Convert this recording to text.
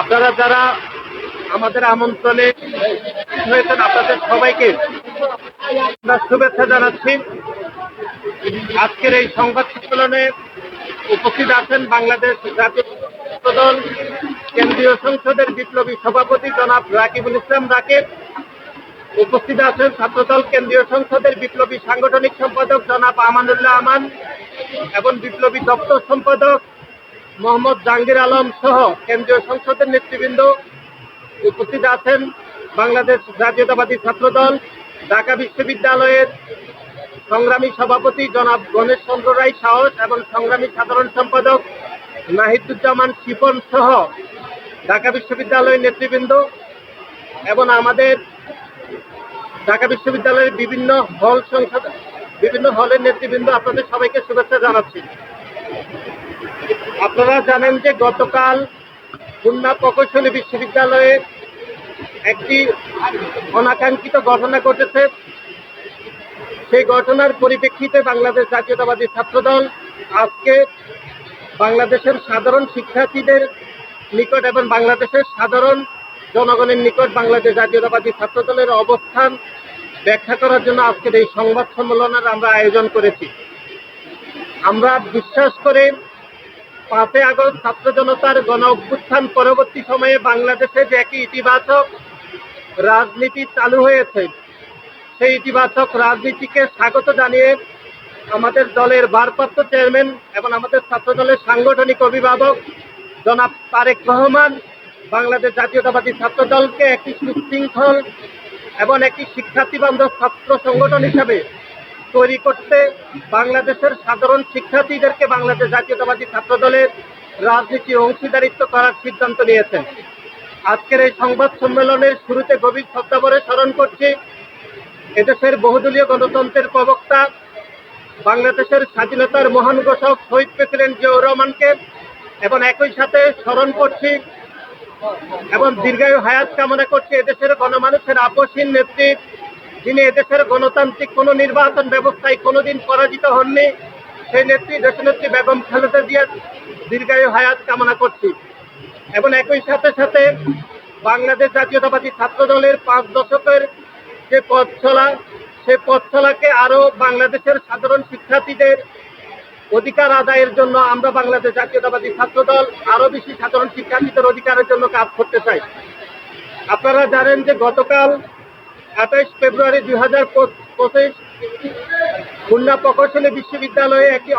আপনারা যারা আমাদের আমন্ত্রণে হয়েছেন, আপনাদের সবাইকে আমরা শুভেচ্ছা জানাচ্ছি। আজকের এই সংবাদ সম্মেলনে উপস্থিত আছেন বাংলাদেশ জাতীয় দল, কেন্দ্রীয় সংসদের বিপ্লবী সভাপতি জনাব রাকিবুল ইসলাম রাকিব, উপস্থিত আছেন ছাত্রদল কেন্দ্রীয় সংসদের বিপ্লবী সাংগঠনিক সম্পাদক জনাব আমানুল্লাহ আমান এবং বিপ্লবী দপ্তর সম্পাদক মোহাম্মদ জাহাঙ্গীর আলম সহ কেন্দ্রীয় সংসদের নেতৃবৃন্দ উপস্থিত আছেন বাংলাদেশ জাতীয়তাবাদী ছাত্রদল, ঢাকা বিশ্ববিদ্যালয়ের সংগ্রামী সভাপতি জনাব গণেশ চন্দ্র রায় সাহস এবং সংগ্রামী সাধারণ সম্পাদক নাহিদুজ্জামান শিপন সহ ঢাকা বিশ্ববিদ্যালয়ের নেতৃবৃন্দ এবং আমাদের ঢাকা বিশ্ববিদ্যালয়ের বিভিন্ন হল সংসদ বিভিন্ন হলের নেতৃবৃন্দ আপনাদের সবাইকে শুভেচ্ছা জানাচ্ছি। আপনারা জানেন যে গতকাল খুলনা প্রকৌশলী বিশ্ববিদ্যালয়ে একটি অনাকাঙ্ক্ষিত ঘটনা ঘটেছে। সেই ঘটনার পরিপ্রেক্ষিতে বাংলাদেশ জাতীয়তাবাদী ছাত্রদল আজকে বাংলাদেশের সাধারণ শিক্ষার্থীদের নিকট এবং বাংলাদেশের সাধারণ জনগণের নিকট বাংলাদেশ জাতীয়তাবাদী ছাত্রদলের অবস্থান ব্যাখ্যা করার জন্য আজকের এই সংবাদ সম্মেলনের আমরা আয়োজন করেছি। আমরা বিশ্বাস করে পাঁচই আগস্ট ছাত্র জনতার গণ অভ্যুত্থান পরবর্তী সময়ে বাংলাদেশে যে একটি ইতিবাচক রাজনীতি চালু হয়েছে, সেই ইতিবাচক রাজনীতিকে স্বাগত জানিয়ে আমাদের দলের ভারপ্রাপ্ত চেয়ারম্যান এবং আমাদের ছাত্র দলের সাংগঠনিক অভিভাবক জনাব তারেক রহমান, বাংলাদেশ জাতীয়তাবাদী ছাত্র দলকে একটি সুশৃঙ্খল এবং একটি শিক্ষার্থী বান্ধব ছাত্র সংগঠন হিসাবে তৈরি করতে বাংলাদেশের সাধারণ শিক্ষার্থীদেরকে বাংলাদেশ জাতীয়তাবাদী ছাত্র দলের রাজনীতি অংশীদারিত্ব করার সিদ্ধান্ত নিয়েছেন। আজকের এই সংবাদ সম্মেলনের শুরুতে গভীর শ্রদ্ধাভরে স্মরণ করছি, এদেশের বহুদলীয় গণতন্ত্রের প্রবক্তা, বাংলাদেশের স্বাধীনতার মহান ঘোষক শহীদ প্রেসিডেন্ট জিয়াউর রহমানকে এবং একই সাথে স্মরণ করছি এবং দীর্ঘায়ু হায়াত কামনা করছি এদেশের গণমানুষের আপসীন নেত্রী যিনি এদেশের গণতান্ত্রিক কোনো নির্বাচন ব্যবস্থায় কোনোদিন পরাজিত হননি। সেই নেত্রী, দেশনেত্রী বেগম খালেদা জিয়ার দীর্ঘায়ু হায়াত কামনা করছি। এবং একই সাথে সাথে বাংলাদেশ জাতীয়তাবাদী ছাত্র দলের পাঁচ দশকের যে পথ চলা সেই পথ চলাকে আরও বাংলাদেশের সাধারণ শিক্ষার্থীদের অধিকার আদায়ের জন্য আমরা বাংলাদেশ জাতীয়তাবাদী ছাত্র দল আরও বেশি সাধারণ শিক্ষার্থীদের অধিকারের জন্য কাজ করতে চাই। আপনারা জানেন যে গতকাল আঠাইশ ফেব্রুয়ারি দুই হাজার পঁচিশ খুলনা প্রকৌশলী বিশ্ববিদ্যালয়ে একটি